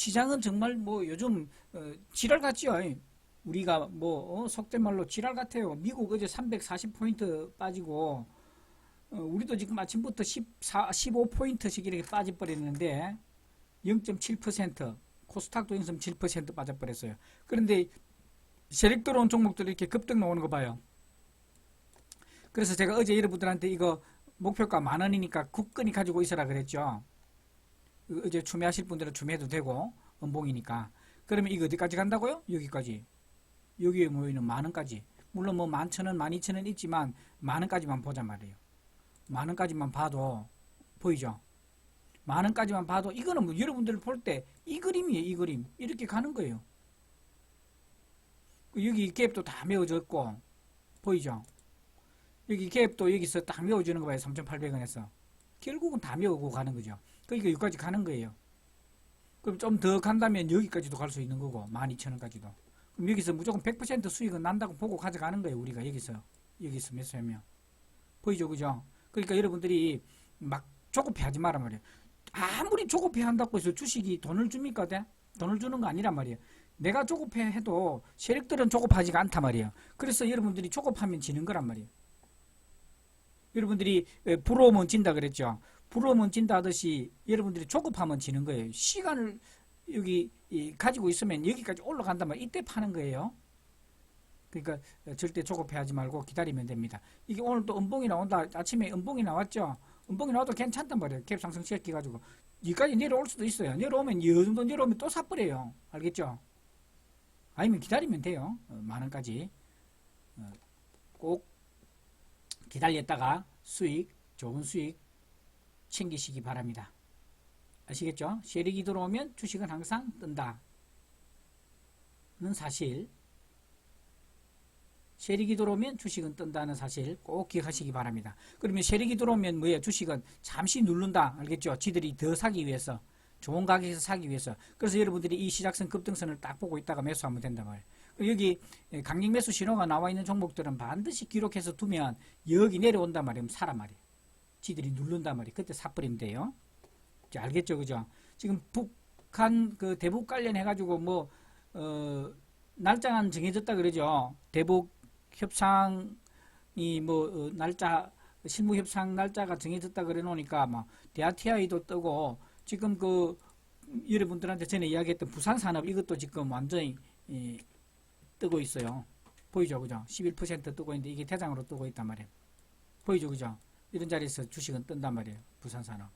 시장은 정말 뭐 요즘 어, 지랄 같지요. 우리가 뭐 어, 속된 말로 지랄 같아요. 미국 어제 340포인트 빠지고 어, 우리도 지금 아침부터 14, 15포인트씩 이렇게 빠져버렸는데 0.7% 코스닥도 0.7% 빠져버렸어요. 그런데 세력 들어온 종목들이 이렇게 급등 나오는 거 봐요. 그래서 제가 어제 여러분들한테 이거 목표가 만 원이니까 굳건히 가지고 있어라 그랬죠. 그 어제 추매하실 분들은 추매해도 되고 은봉이니까. 그러면 이거 어디까지 간다고요? 여기까지. 여기에 모이는 만 원까지. 물론 뭐 만천 원, 만 이천 원 있지만 만 원까지만 보자 말이에요. 만 원까지만 봐도 보이죠? 만 원까지만 봐도 이거는 뭐 여러분들 볼 때 이 그림이에요, 이 그림. 이렇게 가는 거예요. 그 여기 갭도 다 메워졌고 보이죠? 여기 갭도 여기서 딱 메워주는 거 봐요. 3,800원에서. 결국은 다 메우고 가는 거죠. 그러니까 여기까지 가는 거예요. 그럼 좀 더 간다면 여기까지도 갈 수 있는 거고 12,000원까지도. 그럼 여기서 무조건 100% 수익은 난다고 보고 가져가는 거예요. 우리가 여기서. 여기서 몇 수면. 보이죠? 그죠? 그러니까 여러분들이 막 조급해 하지 마란 말이에요. 아무리 조급해 한다고 해서 주식이 돈을 줍니까? 돼? 돈을 주는 거 아니란 말이에요. 내가 조급해 해도 세력들은 조급하지가 않단 말이에요. 그래서 여러분들이 조급하면 지는 거란 말이에요. 여러분들이 에, 부러우면 진다 그랬죠. 부러우면 진다 하듯이 여러분들이 조급하면 지는 거예요. 시간을 여기 이, 가지고 있으면 여기까지 말이에요. 이때 파는 거예요. 그러니까 어, 절대 조급해하지 말고 기다리면 됩니다. 이게 오늘 또 음봉이 나온다. 아침에 음봉이 나왔죠. 음봉이 나와도 괜찮단 말이에요. 갭 상승 시켜가지고 여기까지 내려올 수도 있어요. 내려오면 이 정도 내려오면 또 사버려요. 알겠죠? 아니면 기다리면 돼요. 어, 만 원까지 어, 꼭 기다렸다가 수익 좋은 수익 챙기시기 바랍니다. 아시겠죠? 세력이 들어오면 주식은 항상 뜬다. 는 사실 세력이 들어오면 주식은 뜬다는 사실 꼭 기억하시기 바랍니다. 그러면 세력이 들어오면 뭐예요? 주식은 잠시 누른다. 알겠죠? 지들이 더 사기 위해서 좋은 가격에서 사기 위해서 그래서 여러분들이 이 시작선 급등선을 딱 보고 있다가 매수하면 된다 말이에요. 여기 강력 매수 신호가 나와 있는 종목들은 반드시 기록해서 두면 여기 내려온단 말이에요. 사란 말이에요. 지들이 누른단 말이에요. 그때 사버리면 돼요. 알겠죠? 그죠? 지금 북한 그 대북 관련해 가지고 뭐 어, 날짜는 정해졌다 그러죠. 대북 협상이 뭐 어, 날짜 실무 협상 날짜가 정해졌다 그래 놓으니까 막 대아티아이도 뜨고 지금 그 여러분들한테 전에 이야기했던 부산 산업 이것도 지금 완전히 이, 뜨고 있어요. 보이죠, 그죠? 11% 뜨고 있는데 이게 대장으로 뜨고 있단 말이에요. 보이죠, 그죠? 이런 자리에서 주식은 뜬단 말이에요. 부산 산업.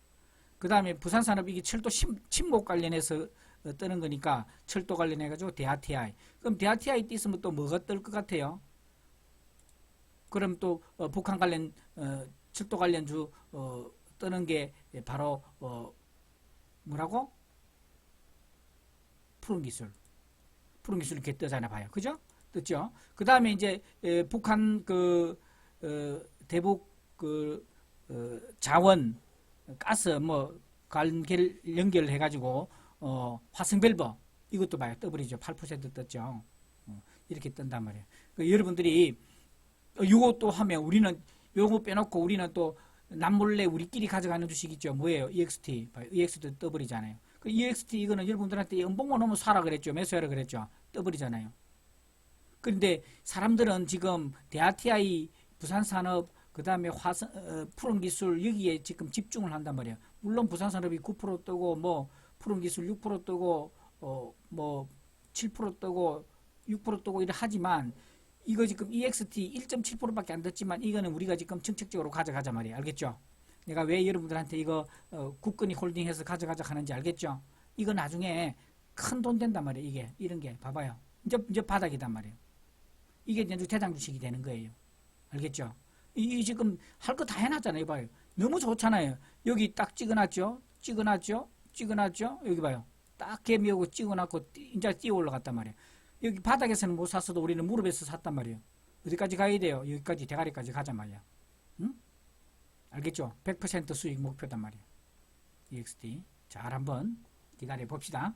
그 다음에 부산 산업 이게 철도 침, 침목 관련해서 어, 뜨는 거니까 철도 관련해 가지고 대아티아이. 그럼 대아티아이 띄으면 또 뭐가 뜰 것 같아요? 그럼 또 어, 북한 관련 어, 철도 관련주 어, 뜨는 게 바로 어, 뭐라고? 푸른 기술. 푸른 기술 이렇게 뜨잖아 봐요. 그죠? 떴죠? 그 다음에 이제 에, 북한 그 어, 대북 그 어, 자원 가스 뭐 관계 연결을 해가지고 어, 화성밸버 이것도 봐요. 떠버리죠. 8% 떴죠. 어, 이렇게 뜬단 말이에요. 그 여러분들이 이거 또 하면 우리는 요거 빼놓고 우리는 또 남몰래 우리끼리 가져가는 주식 있죠. 뭐예요? EXT. EXT 떠버리잖아요. 그 EXT 이거는 여러분들한테 연봉만 오면 사라 그랬죠. 매수하라 그랬죠. 떠버리잖아요. 그런데 사람들은 지금 대아티아이 부산산업 그 다음에 화성 어, 푸른기술 여기에 지금 집중을 한단 말이에요. 물론 부산산업이 9% 뜨고 뭐 푸른기술 6% 뜨고 어뭐 7% 뜨고 6% 뜨고 이래 하지만 이거 지금 EXT 1.7%밖에 안 됐지만 이거는 우리가 지금 정책적으로 가져가자 말이에요. 알겠죠? 내가 왜 여러분들한테 이거 어, 국건이 홀딩해서 가져가자 하는지 알겠죠? 이거 나중에 큰 돈 된단 말이에요. 이게 이런 게 봐봐요. 이제 이제 바닥이단 말이에요. 이게 이제 대장 주식이 되는 거예요. 알겠죠? 이, 이 지금 할 거 다 해놨잖아요. 봐요. 너무 좋잖아요. 여기 딱 찍어놨죠? 찍어놨죠? 찍어놨죠? 여기 봐요. 딱 개미하고 찍어놨고 이제 뛰어 올라갔단 말이에요. 여기 바닥에서는 못 샀어도 우리는 무릎에서 샀단 말이에요. 어디까지 가야 돼요? 여기까지 대가리까지 가자 말이야. 응? 알겠죠? 100% 수익 목표단 말이에요. EXT. 잘 한번 기다려 봅시다.